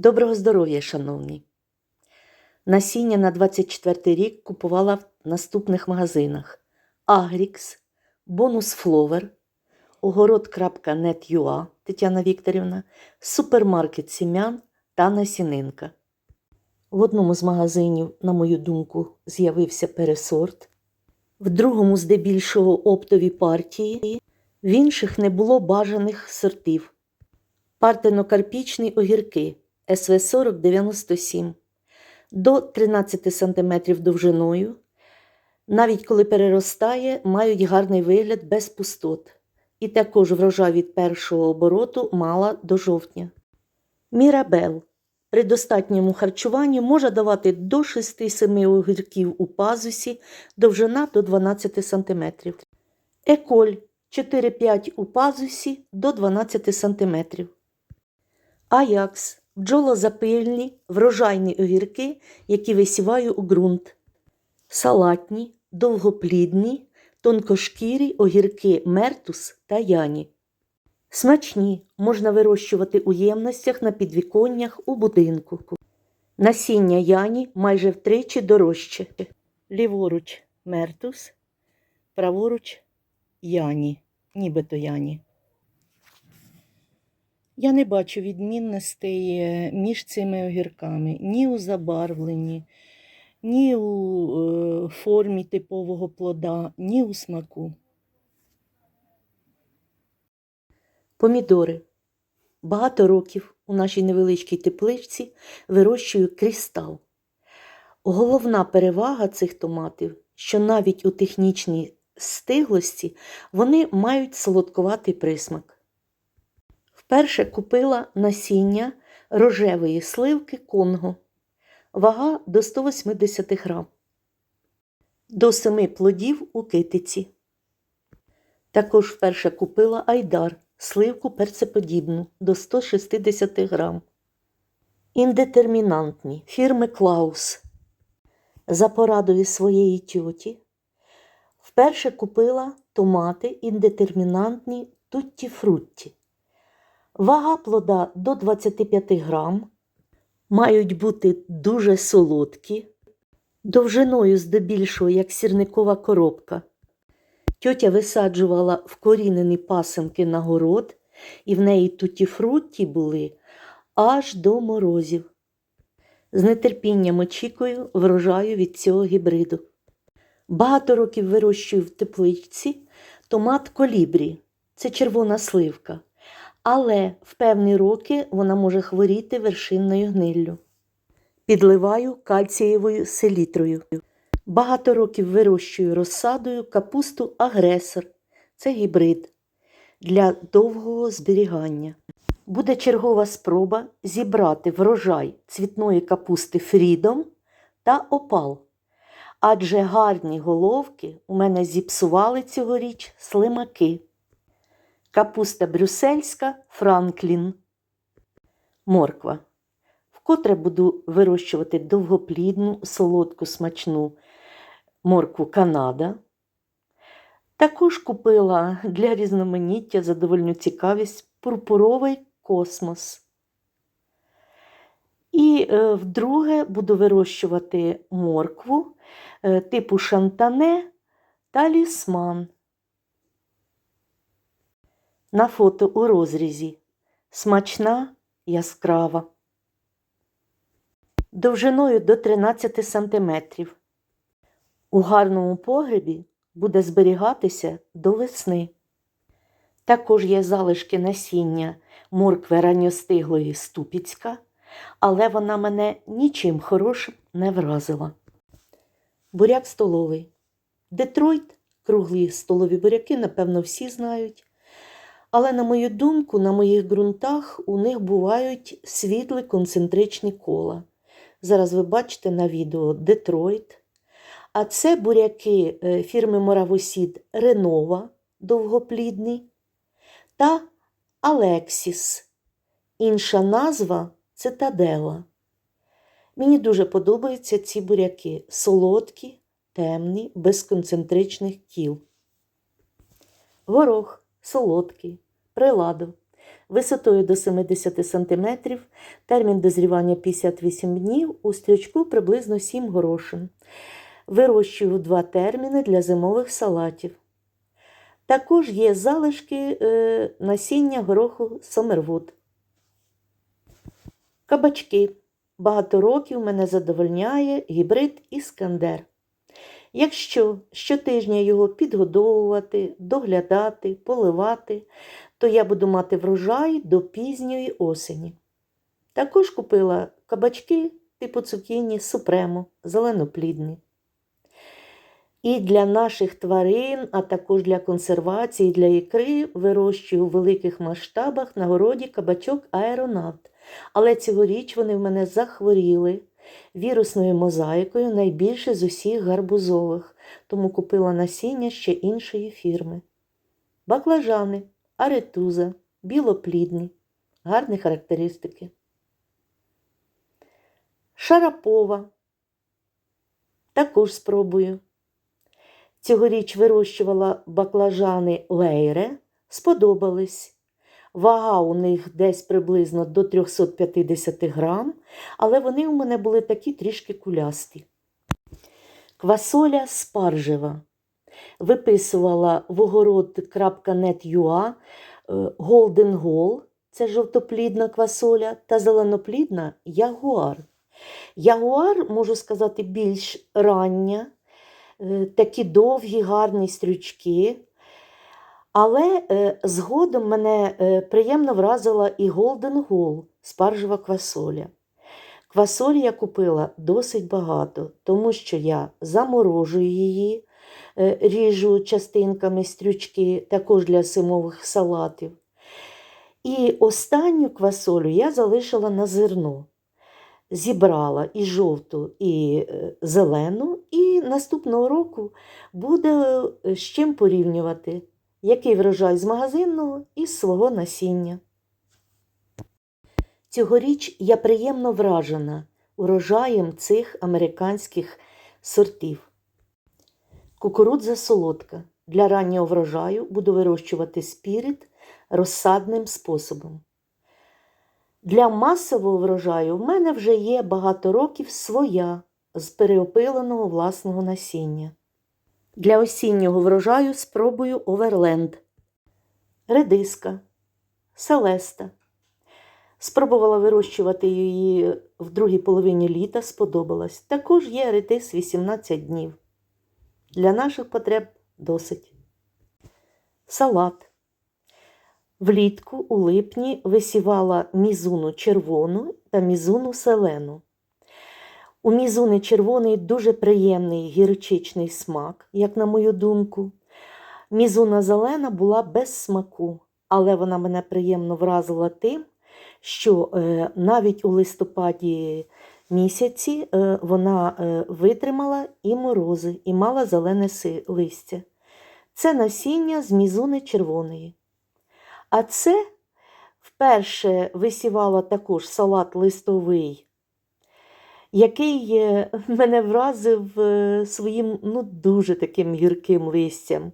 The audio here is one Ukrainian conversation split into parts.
Доброго здоров'я, шановні! Насіння на 24 рік купувала в наступних магазинах: Агрікс, Бонус Фловер, Огород.нет.ua Тетяна Вікторівна, Супермаркет Сім'ян та Насінинка. В одному з магазинів, на мою думку, з'явився пересорт, в другому, здебільшого, оптові партії, в інших не було бажаних сортів. Партенокарпічні огірки СВ 4097 до 13 см довжиною. Навіть коли переростає, мають гарний вигляд без пустот. І також врожай від першого обороту мала до жовтня. Мірабел при достатньому харчуванні може давати до 6-7 огірків у пазусі, довжина до 12 см. Еколь 4-5 у пазусі до 12 см. Аякс бджолозапильні, врожайні огірки, які висіваю у ґрунт. Салатні, довгоплідні, тонкошкірі огірки мертус та яні. Смачні можна вирощувати у ємностях на підвіконнях у будинку. Насіння яні майже втричі дорожче. Ліворуч мертус, праворуч яні, нібито яні. Я не бачу відмінностей е, між цими огірками ні у забарвленні, ні у е, формі типового плода, ні у смаку. Помідори. Багато років у нашій невеличкій тепличці вирощую крістал. Головна перевага цих томатів, що навіть у технічній стиглості вони мають солодкуватий присмак. Вперше купила насіння рожевої сливки Конго. Вага до 180 грам. До 7 плодів у китиці. Також вперше купила айдар сливку перцеподібну до 160 грам. Індетермінантні фірми Клаус. За порадою своєї тьоті. Вперше купила томати індетермінантні тутті фрутті. Вага плода до 25 грам. Мають бути дуже солодкі, довжиною здебільшого, як сірникова коробка. Тьотя висаджувала вкорінені пасенки на город, і в неї туті-фрутті були аж до морозів. З нетерпінням очікую врожаю від цього гібриду. Багато років вирощую в тепличці томат колібрі це червона сливка але в певні роки вона може хворіти вершинною гниллю. Підливаю кальцієвою селітрою. Багато років вирощую розсадою капусту агресор це гібрид для довгого зберігання. Буде чергова спроба зібрати врожай цвітної капусти Фрідом та опал. Адже гарні головки у мене зіпсували цьогоріч слимаки капуста брюссельська Франклін. Морква. Вкотре буду вирощувати довгоплідну, солодку смачну моркву Канада. Також купила для різноманіття задовольню цікавість пурпуровий космос. І е, вдруге буду вирощувати моркву е, типу шантане та лісман. На фото у розрізі. Смачна, яскрава. Довжиною до 13 см. У гарному погребі буде зберігатися до весни. Також є залишки насіння моркви ранньостиглої ступіцька, але вона мене нічим хорошим не вразила. Буряк столовий. Детройт, круглі столові буряки, напевно, всі знають. Але, на мою думку, на моїх ґрунтах у них бувають світлі концентричні кола. Зараз ви бачите на відео Детройт. А це буряки е, фірми Моравосід Ренова довгоплідний та Алексіс. Інша назва цитадела. Мені дуже подобаються ці буряки солодкі, темні, без концентричних кіл. Горох солодкий, приладу. висотою до 70 см, термін дозрівання 58 днів, у стрючку приблизно 7 горошин. Вирощую два терміни для зимових салатів. Також є залишки е, насіння гороху Сомервуд. Кабачки. Багато років мене задовольняє гібрид Іскандер. Якщо щотижня його підгодовувати, доглядати, поливати, то я буду мати врожай до пізньої осені. Також купила кабачки типу цукіні супремо, зеленоплідні. І для наших тварин, а також для консервації, для ікри вирощую у великих масштабах на городі кабачок аеронавт. Але цьогоріч вони в мене захворіли вірусною мозаїкою найбільше з усіх гарбузових, тому купила насіння ще іншої фірми. Баклажани, аретуза, білоплідні, гарні характеристики. Шарапова. Також спробую. Цьогоріч вирощувала баклажани лейре, сподобались. Вага у них десь приблизно до 350 грам, але вони у мене були такі трішки кулясті. Квасоля спаржева. Виписувала в огород.net.ua е, Golden Goal, це жовтоплідна квасоля, та зеленоплідна ягуар. Ягуар, можу сказати, більш рання, е, такі довгі, гарні стрючки. Але е, згодом мене е, приємно вразила і Golden Goal, спаржева квасоля. Квасолі я купила досить багато, тому що я заморожую її, е, ріжу частинками стрючки, також для зимових салатів. І останню квасолю я залишила на зерно. Зібрала і жовту, і зелену, і наступного року буде е, з чим порівнювати який врожай з магазинного і з свого насіння. Цьогоріч я приємно вражена урожаєм цих американських сортів. Кукурудза солодка. Для раннього врожаю буду вирощувати спірит розсадним способом. Для масового врожаю в мене вже є багато років своя з переопиленого власного насіння. Для осіннього врожаю спробую оверленд, редиска, селеста. Спробувала вирощувати її в другій половині літа, сподобалась. Також є ретис 18 днів. Для наших потреб досить. Салат. Влітку у липні висівала мізуну червону та мізуну селену. У мізуни червоний дуже приємний гірчичний смак, як на мою думку. Мізуна зелена була без смаку, але вона мене приємно вразила тим, що е, навіть у листопаді місяці е, вона е, витримала і морози, і мала зелене листя. Це насіння з мізуни червоної. А це вперше висівала також салат листовий який е, мене вразив е, своїм ну, дуже таким гірким листям.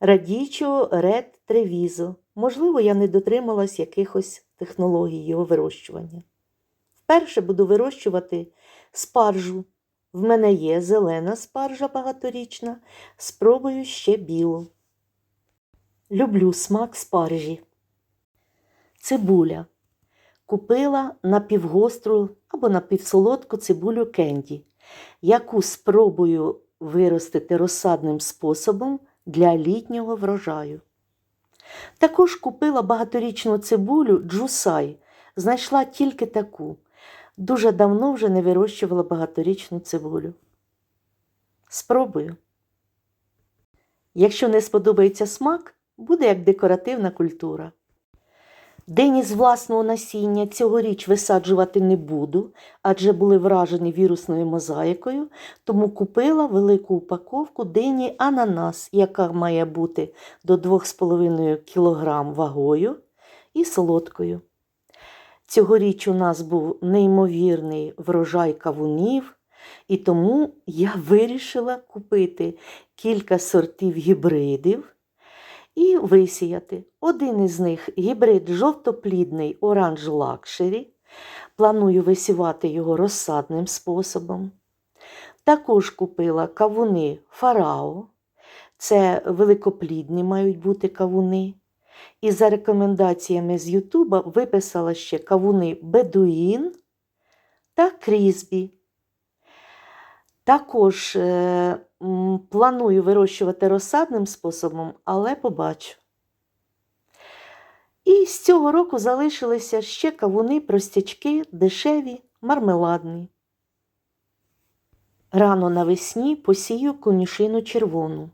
Радічо Ред Тревізо. Можливо, я не дотрималась якихось технологій його вирощування. Вперше буду вирощувати спаржу. В мене є зелена спаржа багаторічна, спробую ще білу. Люблю смак спаржі. Цибуля. Купила напівгостру або напівсолодку цибулю кенді, яку спробую виростити розсадним способом для літнього врожаю. Також купила багаторічну цибулю джусай, знайшла тільки таку. Дуже давно вже не вирощувала багаторічну цибулю. Спробую. Якщо не сподобається смак, буде як декоративна культура. Дині з власного насіння цьогоріч висаджувати не буду, адже були вражені вірусною мозаїкою, тому купила велику упаковку дині ананас, яка має бути до 2,5 кг вагою і солодкою. Цьогоріч у нас був неймовірний врожай кавунів, і тому я вирішила купити кілька сортів гібридів і висіяти. Один із них гібрид жовтоплідний оранж лакшері. Планую висівати його розсадним способом. Також купила кавуни фарао. Це великоплідні мають бути кавуни. І за рекомендаціями з Ютуба виписала ще кавуни бедуїн та крізбі. Також е, планую вирощувати розсадним способом, але побачу. І з цього року залишилися ще кавуни, простячки, дешеві, мармеладні. Рано навесні посію конюшину червону,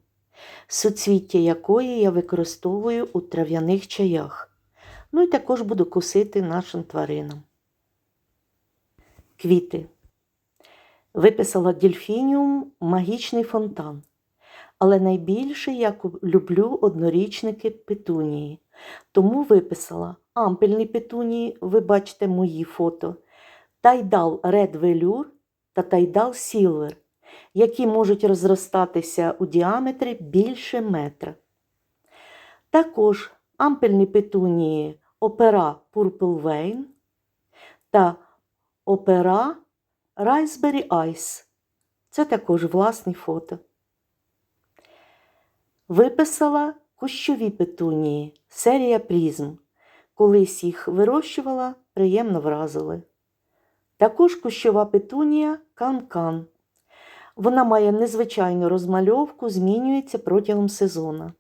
суцвіття якої я використовую у трав'яних чаях. Ну і також буду косити нашим тваринам. Квіти. Виписала дельфініум магічний фонтан. Але найбільше я люблю однорічники петунії. Тому виписала ампельні петунії, ви бачите мої фото, тайдал Red Velour та тайдал Silver, які можуть розростатися у діаметрі більше метра. Також ампельні петунії опера Purple Vein та опера Raspberry Ice. Це також власні фото. Виписала кущові петунії, серія призм. Колись їх вирощувала, приємно вразили. Також кущова петунія канкан. Вона має незвичайну розмальовку, змінюється протягом сезону.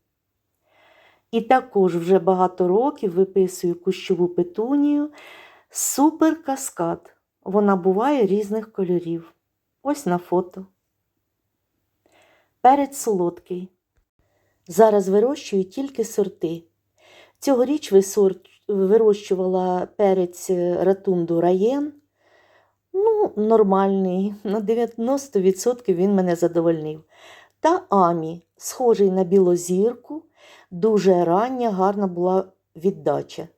І також вже багато років виписую кущову петунію супер каскад. Вона буває різних кольорів. Ось на фото. Перець солодкий. Зараз вирощую тільки сорти. Цьогоріч вирощувала перець ратунду раєн. Ну, нормальний, на 90% він мене задовольнив. Та амі, схожий на білозірку, дуже рання, гарна була віддача.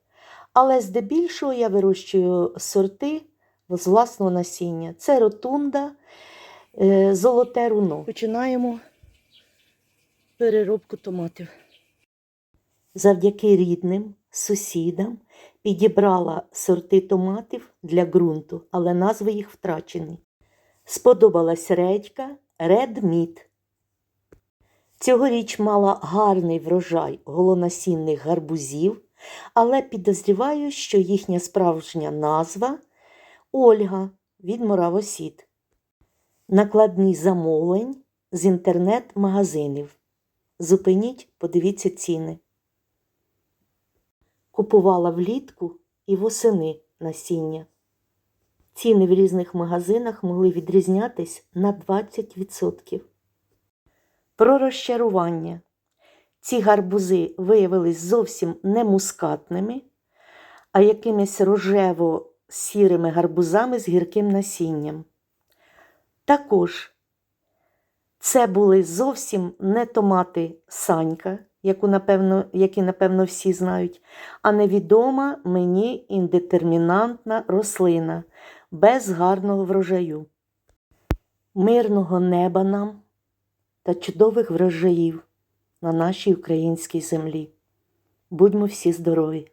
Але здебільшого я вирощую сорти з власного насіння. Це ротунда, е, золоте руно. Починаємо переробку томатів. Завдяки рідним, сусідам підібрала сорти томатів для ґрунту, але назви їх втрачені. Сподобалась редька Red Meat. Цьогоріч мала гарний врожай голонасінних гарбузів, але підозріваю, що їхня справжня назва Ольга від Моравосід. Накладні замовлень з інтернет-магазинів. Зупиніть, подивіться ціни. Купувала влітку і восени насіння. Ціни в різних магазинах могли відрізнятись на 20%. Про розчарування. Ці гарбузи виявились зовсім не мускатними, а якимись рожево-сірими гарбузами з гірким насінням. Також це були зовсім не томати Санька, яку, напевно, які, напевно, всі знають, а невідома мені індетермінантна рослина без гарного врожаю. Мирного неба нам та чудових врожаїв на нашій українській землі. Будьмо всі здорові!